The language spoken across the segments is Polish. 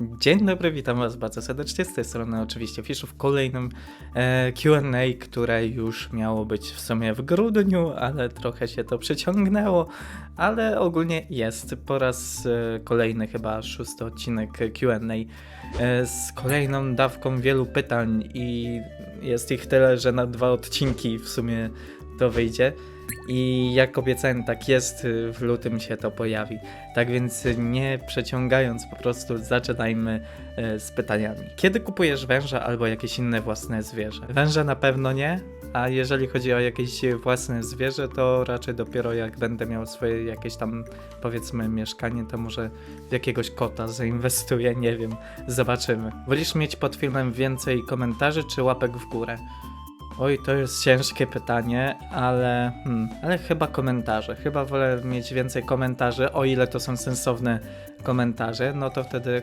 Dzień dobry, witam Was bardzo serdecznie. Z tej strony oczywiście Fiszu w kolejnym e, QA, które już miało być w sumie w grudniu, ale trochę się to przeciągnęło, ale ogólnie jest po raz e, kolejny, chyba szósty odcinek QA e, z kolejną dawką wielu pytań i jest ich tyle, że na dwa odcinki w sumie to wyjdzie. I jak obiecałem, tak jest, y, w lutym się to pojawi. Tak więc nie przeciągając, po prostu zaczynajmy e, z pytaniami. Kiedy kupujesz węża albo jakieś inne własne zwierzę? Węża na pewno nie, a jeżeli chodzi o jakieś własne zwierzę, to raczej dopiero jak będę miał swoje jakieś tam, powiedzmy, mieszkanie, to może w jakiegoś kota zainwestuję, nie wiem, zobaczymy. Wolisz mieć pod filmem więcej komentarzy czy łapek w górę? Oj, to jest ciężkie pytanie, ale, hmm, ale chyba komentarze. Chyba wolę mieć więcej komentarzy, o ile to są sensowne komentarze, no to wtedy,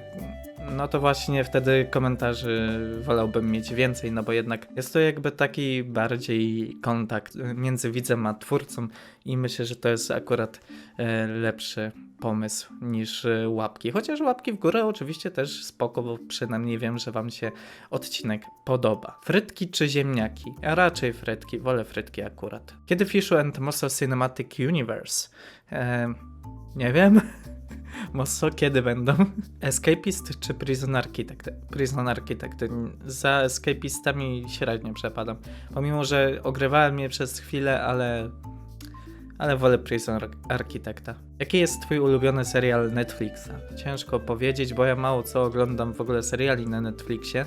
no to właśnie wtedy komentarzy wolałbym mieć więcej, no bo jednak jest to jakby taki bardziej kontakt między widzem a twórcą i myślę, że to jest akurat e, lepszy pomysł niż e, łapki. Chociaż łapki w górę oczywiście też spoko, bo przynajmniej wiem, że wam się odcinek podoba. Frytki czy ziemniaki? Ja raczej frytki, wolę frytki akurat. Kiedy Fishu and Mosso Cinematic Universe? E, nie wiem. Mosso kiedy będą? Escapist czy Prison Architect? Prison Architect. Za Escapistami średnio przepadam. Pomimo, że ogrywałem je przez chwilę, ale ale wolę Prison Architecta. Jaki jest twój ulubiony serial Netflixa? Ciężko powiedzieć, bo ja mało co oglądam w ogóle seriali na Netflixie.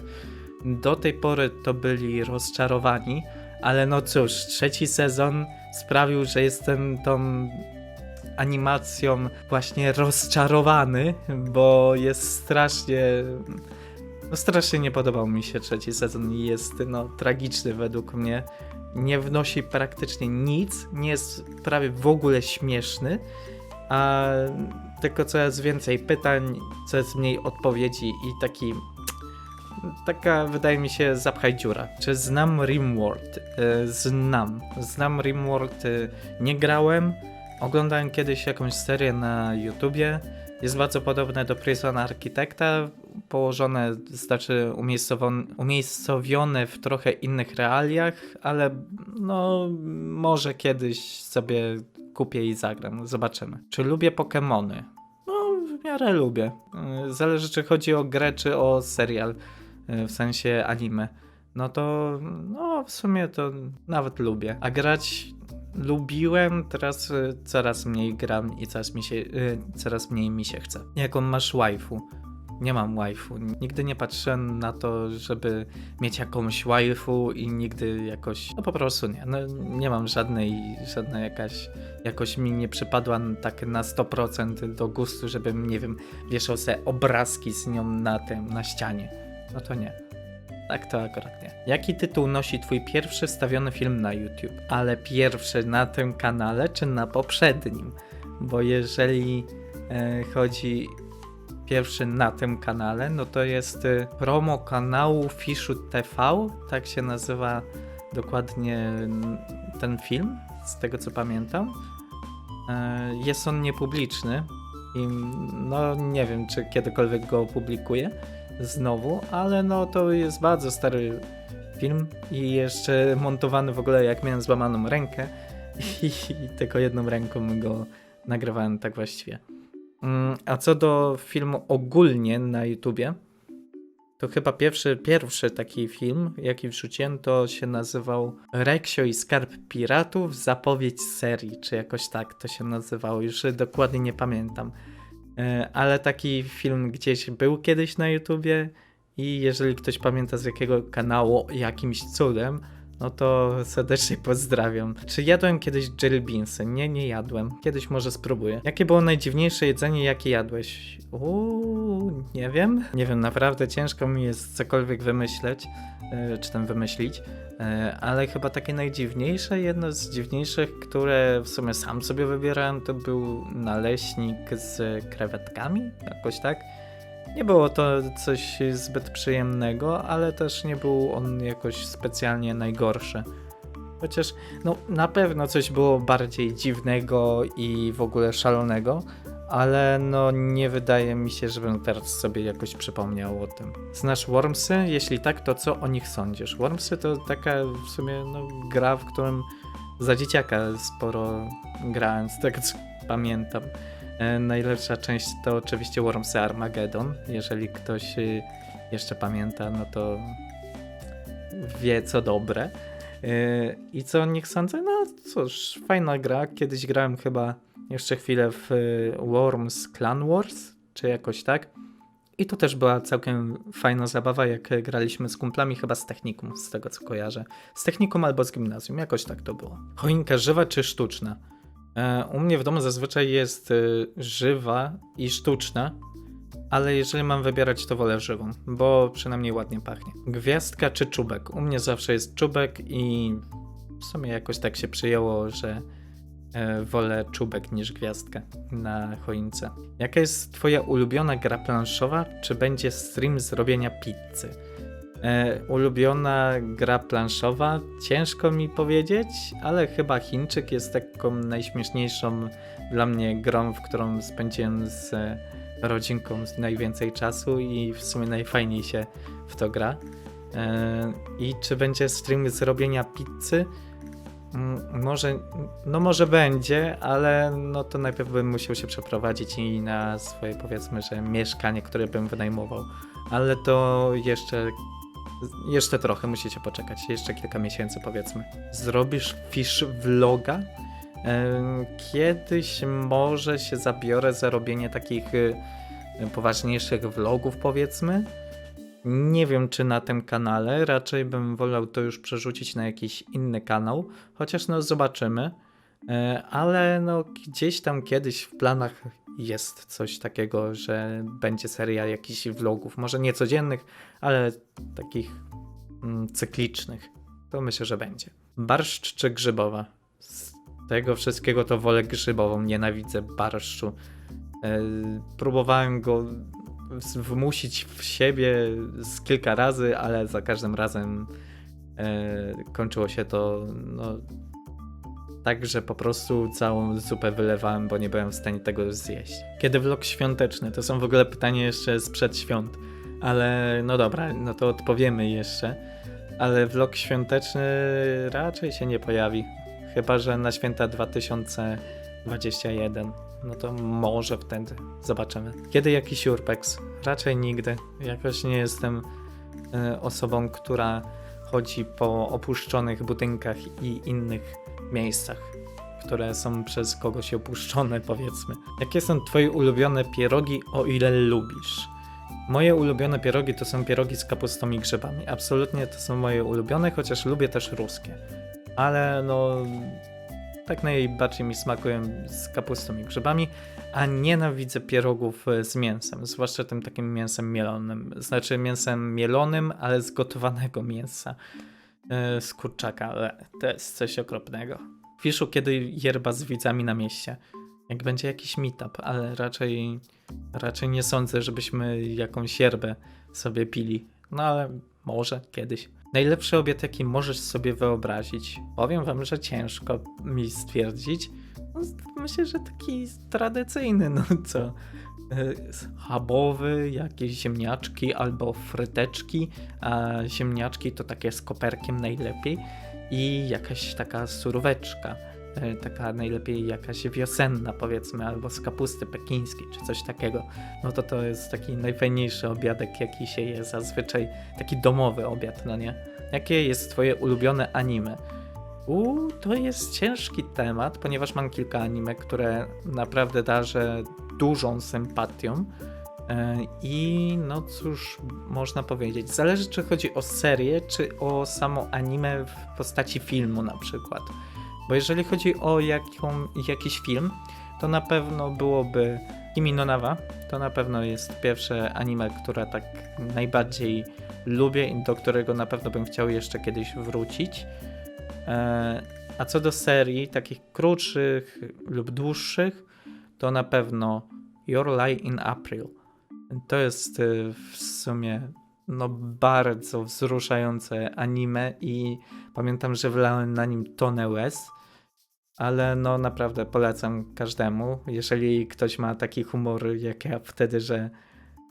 Do tej pory to byli rozczarowani, ale no cóż, trzeci sezon sprawił, że jestem tą animacją właśnie rozczarowany, bo jest strasznie... No strasznie nie podobał mi się trzeci sezon i jest no tragiczny według mnie nie wnosi praktycznie nic, nie jest prawie w ogóle śmieszny, a tylko coraz więcej pytań, coraz mniej odpowiedzi i taki taka wydaje mi się zapchaj dziura. Czy znam Rimworld? E, znam. Znam Rimworld, e, nie grałem. Oglądałem kiedyś jakąś serię na YouTubie. Jest bardzo podobne do Prison Architecta położone, znaczy umiejscowione w trochę innych realiach, ale no może kiedyś sobie kupię i zagram, zobaczymy. Czy lubię Pokémony? No w miarę lubię. Zależy czy chodzi o grę czy o serial, w sensie anime. No to no w sumie to nawet lubię. A grać lubiłem, teraz coraz mniej gram i coraz, mi się, coraz mniej mi się chce. Jaką masz waifu? nie mam waifu. Nigdy nie patrzyłem na to, żeby mieć jakąś waifu i nigdy jakoś, no po prostu nie. No, nie mam żadnej, żadna jakaś, jakoś mi nie przypadła tak na 100% do gustu, żebym, nie wiem, wieszał sobie obrazki z nią na tym, na ścianie. No to nie. Tak to akurat nie. Jaki tytuł nosi twój pierwszy wstawiony film na YouTube? Ale pierwszy na tym kanale, czy na poprzednim? Bo jeżeli e, chodzi pierwszy na tym kanale, no to jest y, promo kanału Fishu TV, tak się nazywa dokładnie ten film, z tego co pamiętam. E, jest on niepubliczny i no nie wiem, czy kiedykolwiek go opublikuję znowu, ale no to jest bardzo stary film i jeszcze montowany w ogóle jak miałem złamaną rękę i tylko jedną ręką go nagrywałem tak właściwie. Mm, a co do filmu ogólnie na YouTubie, to chyba pierwszy, pierwszy taki film, jaki wrzuciłem, to się nazywał Reksio i Skarb Piratów, zapowiedź serii, czy jakoś tak to się nazywało, już dokładnie nie pamiętam. E, ale taki film gdzieś był kiedyś na YouTubie i jeżeli ktoś pamięta z jakiego kanału jakimś cudem, no to serdecznie pozdrawiam. Czy jadłem kiedyś jelly beansy? Nie, nie jadłem. Kiedyś może spróbuję. Jakie było najdziwniejsze jedzenie, jakie jadłeś? Uuu, nie wiem. Nie wiem, naprawdę ciężko mi jest cokolwiek wymyśleć, yy, czy tam wymyślić. Yy, ale chyba takie najdziwniejsze, jedno z dziwniejszych, które w sumie sam sobie wybierałem, to był naleśnik z krewetkami, jakoś tak. Nie było to coś zbyt przyjemnego, ale też nie był on jakoś specjalnie najgorszy. Chociaż no, na pewno coś było bardziej dziwnego i w ogóle szalonego, ale no nie wydaje mi się, żebym teraz sobie jakoś przypomniał o tym. Znasz Wormsy? Jeśli tak, to co o nich sądzisz? Wormsy to taka w sumie no, gra, w którym za dzieciaka sporo grałem, z tego co pamiętam. E, najlepsza część to oczywiście Wormsy Armageddon. Jeżeli ktoś y, jeszcze pamięta, no to wie co dobre. Yy, I co o nich sądzę? No cóż, fajna gra. Kiedyś grałem chyba jeszcze chwilę w y, Worms Clan Wars, czy jakoś tak. I to też była całkiem fajna zabawa, jak graliśmy z kumplami, chyba z technikum, z tego co kojarzę. Z technikum albo z gimnazjum, jakoś tak to było. Choinka żywa czy sztuczna? E, u mnie w domu zazwyczaj jest y, żywa i sztuczna, ale jeżeli mam wybierać, to wolę żywą, bo przynajmniej ładnie pachnie. Gwiazdka czy czubek? U mnie zawsze jest czubek i w sumie jakoś tak się przyjęło, że e, wolę czubek niż gwiazdkę na choince. Jaka jest twoja ulubiona gra planszowa? Czy będzie stream z robienia pizzy? E, ulubiona gra planszowa? Ciężko mi powiedzieć, ale chyba Chińczyk jest taką najśmieszniejszą dla mnie grą, w którą spędziłem z rodzinką z najwięcej czasu i w sumie najfajniej się w to gra. E, I czy będzie stream z robienia pizzy? Mm, Może, no może będzie, ale no to najpierw bym musiał się przeprowadzić i na swoje powiedzmy, że mieszkanie, które bym wynajmował. Ale to jeszcze, jeszcze trochę musicie poczekać, jeszcze kilka miesięcy powiedzmy. Zrobisz fish vloga? Kiedyś może się zabiorę za robienie takich y, poważniejszych vlogów, powiedzmy. Nie wiem, czy na tym kanale, raczej bym wolał to już przerzucić na jakiś inny kanał, chociaż no zobaczymy. E, Ale no gdzieś tam kiedyś w planach jest coś takiego, że będzie seria jakichś vlogów, może nie codziennych, ale takich mm, cyklicznych. To myślę, że będzie. Barszcz czy grzybowa? Z tego wszystkiego to wolę grzybową, nienawidzę barszczu. E, próbowałem go wmusić w siebie z kilka razy, ale za każdym razem e, kończyło się to no, tak, że po prostu całą zupę wylewałem, bo nie byłem w stanie tego zjeść. Kiedy vlog świąteczny? To są w ogóle pytania jeszcze sprzed świąt, ale no dobra, no to odpowiemy jeszcze. Ale vlog świąteczny raczej się nie pojawi. Chyba, że na święta 2021. No to może wtedy zobaczymy. Kiedy jakiś urbex? Raczej nigdy. Jakoś nie jestem e, osobą, która chodzi po opuszczonych budynkach i innych miejscach, które są przez kogoś opuszczone, powiedzmy. Jakie są twoje ulubione pierogi, o ile lubisz? Moje ulubione pierogi to są pierogi z kapustą i grzybami. Absolutnie to są moje ulubione, chociaż lubię też ruskie. Ale no, tak najbardziej mi smakują z kapustą i grzybami, a nienawidzę pierogów e, z mięsem, zwłaszcza tym takim mięsem mielonym. Znaczy mięsem mielonym, ale z gotowanego mięsa. E, z kurczaka, ale to jest coś okropnego. Fiszu, kiedy yerba z widzami na mieście. Jak będzie jakiś meetup, ale raczej, raczej nie sądzę, żebyśmy jakąś yerbę sobie pili. No ale może kiedyś. Najlepszy obiad, jaki możesz sobie wyobrazić. Powiem wam, że ciężko mi stwierdzić. No, myślę, że taki tradycyjny, no co? E, Schabowy, jakieś ziemniaczki albo fryteczki, a ziemniaczki to takie z koperkiem najlepiej i jakaś taka suróweczka, e, taka najlepiej jakaś wiosenna powiedzmy, albo z kapusty pekińskiej czy coś takiego. No to to jest taki najfajniejszy obiadek, jaki się je zazwyczaj, taki domowy obiad, no nie? Jakie jest twoje ulubione anime? To jest ciężki temat, ponieważ mam kilka anime, które naprawdę darzę dużą sympatią. E, I no cóż, można powiedzieć. Zależy, czy chodzi o serię, czy o samo anime w postaci filmu, na przykład. Bo jeżeli chodzi o jaką, jakiś film, to na pewno byłoby Kimi no Nawa. To na pewno jest pierwsze anime, które tak najbardziej lubię i do którego na pewno bym chciał jeszcze kiedyś wrócić. E, A co do serii, takich krótszych lub dłuższych, to na pewno Your Lie in April. To jest y, w sumie no bardzo wzruszające anime i pamiętam, że wlałem na nim tonę łez. ale no naprawdę polecam każdemu. Jeżeli ktoś ma taki humor jak ja wtedy, że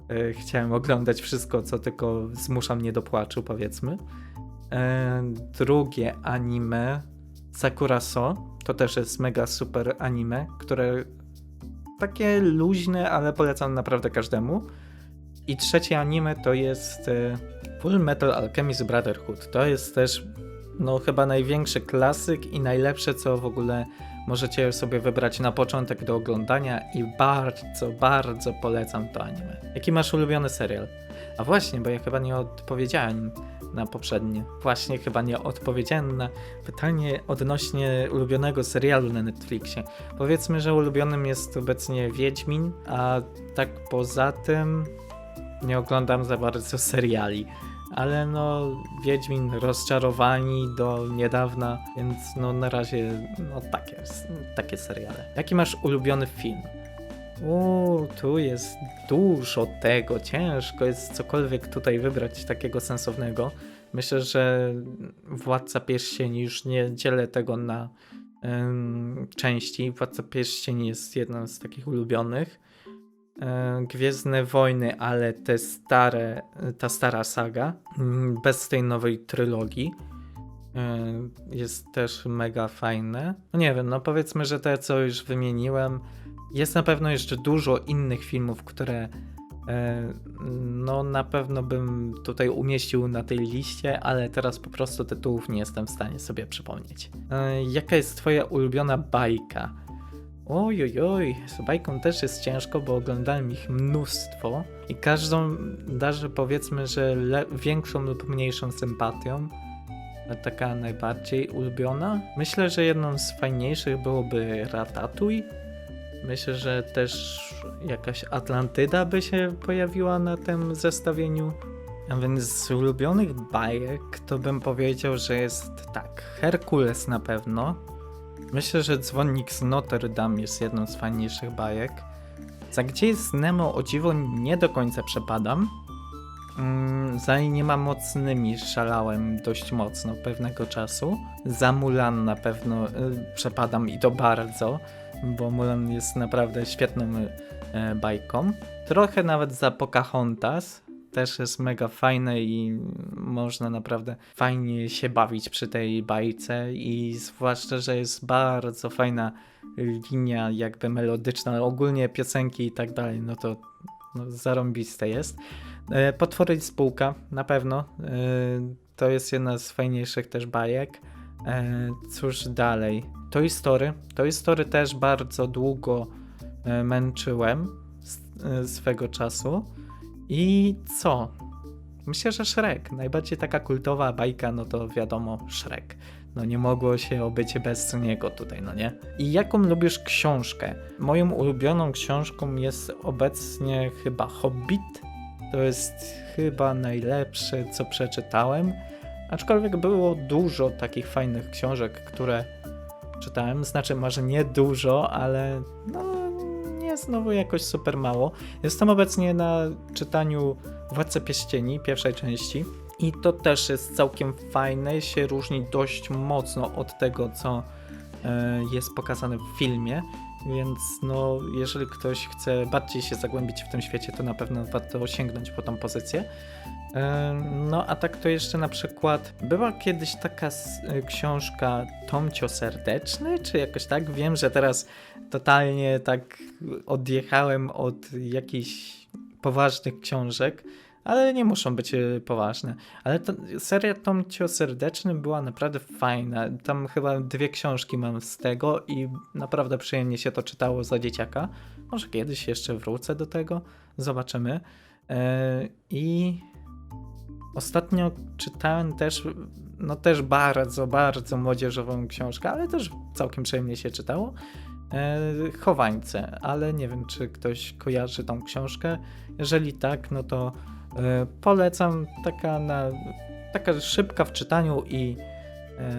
e, chciałem oglądać wszystko, co tylko zmusza mnie do płaczu, powiedzmy. E, drugie anime Sakura So to też jest mega super anime, które takie luźne, ale polecam naprawdę każdemu. I trzecie anime to jest e, Full Metal Alchemist Brotherhood. To jest też no chyba największy klasyk i najlepsze co w ogóle możecie sobie wybrać na początek do oglądania i bardzo, bardzo polecam to anime. Jaki masz ulubiony serial? A właśnie, bo ja chyba nie odpowiedziałem na poprzednie. Właśnie chyba nie odpowiedziałem na pytanie odnośnie ulubionego serialu na Netflixie. Powiedzmy, że ulubionym jest obecnie Wiedźmin, a tak poza tym nie oglądam za bardzo seriali. Ale no, Wiedźmin rozczarowani do niedawna, więc no na razie no takie, takie seriale. Jaki masz ulubiony film? Uuu, tu jest dużo tego, ciężko jest cokolwiek tutaj wybrać takiego sensownego. Myślę, że Władca Pierścieni już nie dzielę tego na ym, części. Władca Pierścieni jest jedną z takich ulubionych. Ym, Gwiezdne Wojny, ale te stare, ta stara saga, ym, bez tej nowej trylogii. ym, Jest też mega fajne. No nie wiem, no powiedzmy, że te co już wymieniłem, jest na pewno jeszcze dużo innych filmów, które e, no na pewno bym tutaj umieścił na tej liście, ale teraz po prostu tytułów nie jestem w stanie sobie przypomnieć. E, Jaka jest twoja ulubiona bajka? Oj, oj, z bajką też jest ciężko, bo oglądałem ich mnóstwo i każdą darzę powiedzmy, że większą lub mniejszą sympatią. Taka najbardziej ulubiona? Myślę, że jedną z fajniejszych byłoby Ratatouille. Myślę, że też jakaś Atlantyda by się pojawiła na tym zestawieniu. A więc z ulubionych bajek to bym powiedział, że jest tak. Herkules na pewno. Myślę, że Dzwonnik z Notre Dame jest jedną z fajniejszych bajek. Za Gdzie jest Nemo o dziwo nie do końca przepadam. Mm, za Niema mocnymi szalałem dość mocno pewnego czasu. Za Mulan na pewno y, przepadam i to bardzo bo Mulan jest naprawdę świetną e, bajką. Trochę nawet za Pocahontas, też jest mega fajne i można naprawdę fajnie się bawić przy tej bajce i zwłaszcza, że jest bardzo fajna linia jakby melodyczna, ogólnie piosenki i tak dalej, no to no, zarąbiste jest. E, Potwory i spółka, na pewno. E, To jest jedna z fajniejszych też bajek. E, Cóż dalej? Toy Story. Toy Story też bardzo długo e, męczyłem e, swego czasu. I co? Myślę, że Shrek. Najbardziej taka kultowa bajka, no to wiadomo, Shrek. No nie mogło się obyć bez niego tutaj, no nie? I jaką lubisz książkę? Moją ulubioną książką jest obecnie chyba Hobbit. To jest chyba najlepsze, co przeczytałem. Aczkolwiek było dużo takich fajnych książek, które czytałem. Znaczy, może nie dużo, ale no nie znowu jakoś super mało. Jestem obecnie na czytaniu Władcy Pierścieni, pierwszej części. I to też jest całkiem fajne, się różni dość mocno od tego, co e, jest pokazane w filmie. Więc no, jeżeli ktoś chce bardziej się zagłębić w tym świecie, to na pewno warto sięgnąć po tą pozycję. No, a tak to jeszcze na przykład była kiedyś taka e, książka Tomcio Serdeczny, czy jakoś tak? Wiem, że teraz totalnie tak odjechałem od jakichś poważnych książek, ale nie muszą być e, poważne. Ale to, seria Tomcio Serdeczny była naprawdę fajna. Tam chyba dwie książki mam z tego i naprawdę przyjemnie się to czytało za dzieciaka. Może kiedyś jeszcze wrócę do tego, zobaczymy. E, I Ostatnio czytałem też, no też bardzo, bardzo młodzieżową książkę, ale też całkiem przyjemnie się czytało. E, Chowańce, ale nie wiem, czy ktoś kojarzy tą książkę. Jeżeli tak, no to e, polecam. Taka, na, taka szybka w czytaniu i e,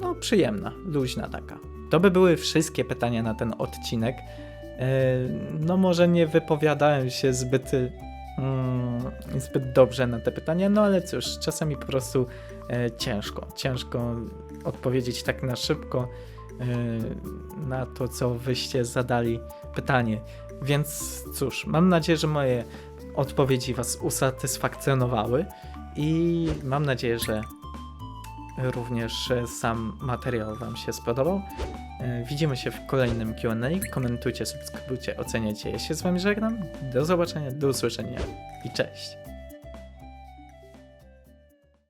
no przyjemna, luźna taka. To by były wszystkie pytania na ten odcinek. No może nie wypowiadałem się zbyt mm, zbyt dobrze na te pytania, no ale cóż, czasami po prostu e, ciężko, ciężko odpowiedzieć tak na szybko. e, na to, co wyście zadali pytanie. Więc cóż, mam nadzieję, że moje odpowiedzi Was usatysfakcjonowały i mam nadzieję, że również sam materiał Wam się spodobał. E, Widzimy się w kolejnym QA. Komentujcie, subskrybujcie, oceniajcie. Ja się z Wami żegnam. Do zobaczenia, do usłyszenia i cześć.